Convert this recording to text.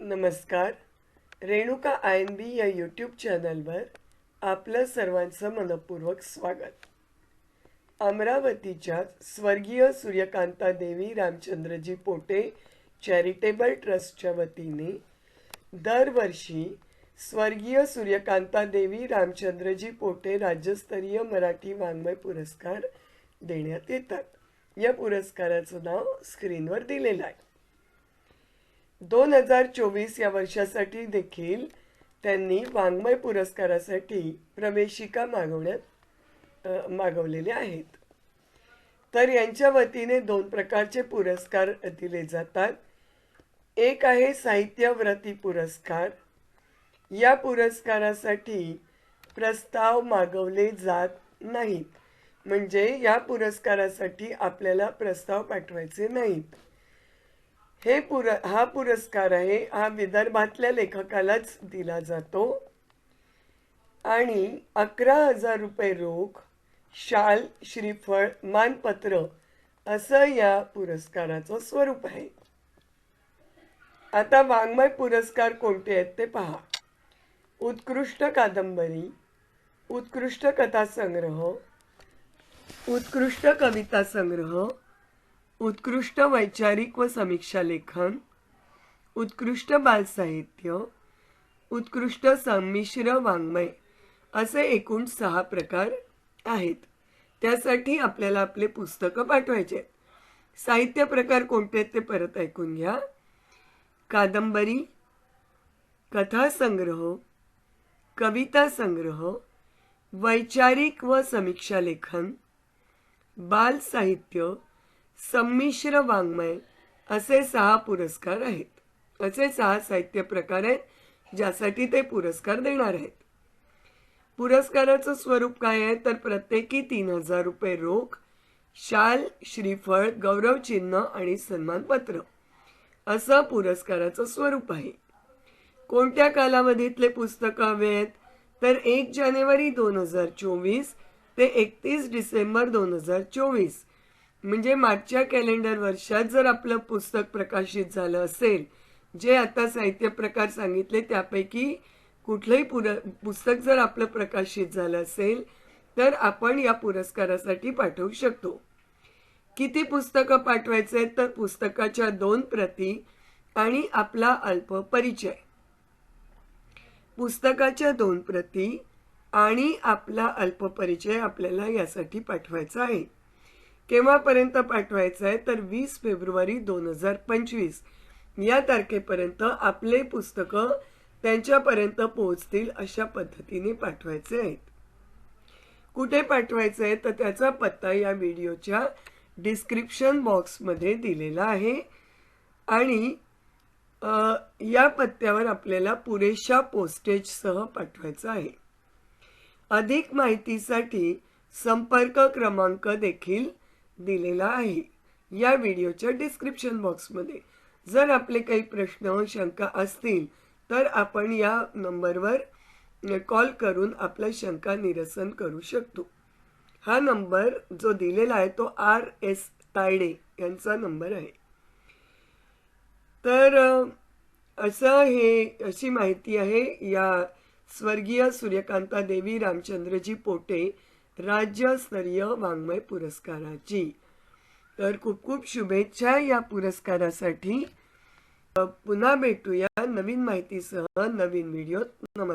नमस्कार. Renuka I N बी या YouTube चॅनलवर आपलं सर्वांचं मनपूर्वक स्वागत. अमरावतीच्या स्वर्गीय सूर्यकांता देवी रामचंद्रजी पोटे चॅरिटेबल ट्रस्टच्या वतीने दरवर्षी स्वर्गीय सूर्यकांता देवी रामचंद्रजी पोटे राज्यस्तरीय मराठी वाङ्मय पुरस्कार देण्यात येतात. या पुरस्काराचं नाव स्क्रीनवर दिलेलं आहे. दोन हजार चोवीस या वर्षासाठी देखील त्यांनी वाङ्मय पुरस्कारासाठी प्रवेशिका मागवण्यात मागवलेल्या आहेत. तर यांच्या वतीने दोन प्रकारचे पुरस्कार दिले जातात. एक आहे साहित्यव्रती पुरस्कार. या पुरस्कारासाठी प्रस्ताव मागवले जात नाहीत. म्हणजे या पुरस्कारासाठी आपल्याला प्रस्ताव पाठवायचे नाहीत. हे पुर हा पुरस्कार आहे हा विदर्भातल्या लेखकालाच दिला जातो. आणि अकरा हजार रुपये रोख शाल श्रीफळ मानपत्र असं या पुरस्काराचं स्वरूप आहे. आता वाङ्मय पुरस्कार कोणते आहेत ते पहा. उत्कृष्ट कादंबरी उत्कृष्ट कथासंग्रह उत्कृष्ट कविता संग्रह उत्कृष्ट वैचारिक व समीक्षा लेखन उत्कृष्ट बालसाहित्य उत्कृष्ट संमिश्र वाङ्मय असे एकूण सहा प्रकार आहेत त्यासाठी आपल्याला आपले पुस्तकं पाठवायचे आहेत. साहित्य प्रकार कोणते आहेत ते परत ऐकून घ्या कादंबरी कथासंग्रह कविता संग्रह वैचारिक व समीक्षा लेखन बाल साहित्य संमिश्र वाङ्मय असे सहा पुरस्कार आहेत. असे सहा साहित्य प्रकार आहेत ज्यासाठी ते पुरस्कार देणार आहेत. पुरस्काराचं स्वरूप काय आहे? तर प्रत्येकी तीन हजार रुपये रोख शाल श्रीफळ गौरवचिन्ह आणि सन्मानपत्र. असं पुरस्काराचं स्वरूप आहे. कोणत्या कालावधीतले पुस्तकं हवे आहेत? तर एक जानेवारी दोन हजार चोवीस ते एकतीस डिसेंबर दोन हजार चोवीस म्हणजे मागच्या कॅलेंडर वर्षात जर आपलं पुस्तक प्रकाशित झालं असेल जे आता साहित्य प्रकार सांगितले त्यापैकी कुठलंही पुर पुस्तक जर आपलं प्रकाशित झालं असेल तर आपण या पुरस्कारासाठी पाठवू शकतो. किती पुस्तकं पाठवायचे आहेत? तर पुस्तकाच्या दोन प्रती आणि आपला अल्प परिचय. पुस्तकाच्या दोन प्रती आणि आपला अल्प परिचय आपल्याला यासाठी पाठवायचा आहे. केव्हापर्यंत पाठवायचं आहे तर वीस फेब्रुवारी दोन हजार पंचवीस. या तारखेपर्यंत आपले पुस्तकं त्यांच्यापर्यंत पोहोचतील अशा पद्धतीने पाठवायचे आहेत. कुठे पाठवायचं आहे तर त्याचा पत्ता या व्हिडिओच्या डिस्क्रिप्शन बॉक्समध्ये दिलेला आहे. आणि या पत्त्यावर आपल्याला पुरेशा पोस्टेजसह पाठवायचं आहे. अधिक माहितीसाठी संपर्क क्रमांक देखील दिलेला आहे. या व्हिडिओच्या डिस्क्रिप्शन बॉक्समध्ये जर आपले काही प्रश्न शंका असतील तर आपण या नंबरवर कॉल करून आपल्या शंका निरसन करू शकतो. हा नंबर जो दिलेला आहे तो आर एस तायडे यांचा नंबर आहे. तर असं हे अशी माहिती आहे या स्वर्गीय सूर्यकांता देवी रामचंद्रजी पोटे राज्यस्तरीय वाङ्मय पुरस्काराची. तर खूप खूप शुभेच्छा या पुरस्कारासाठी. पुन्हा भेटूया नवीन माहितीसह नवीन व्हिडिओत. नमस्कार.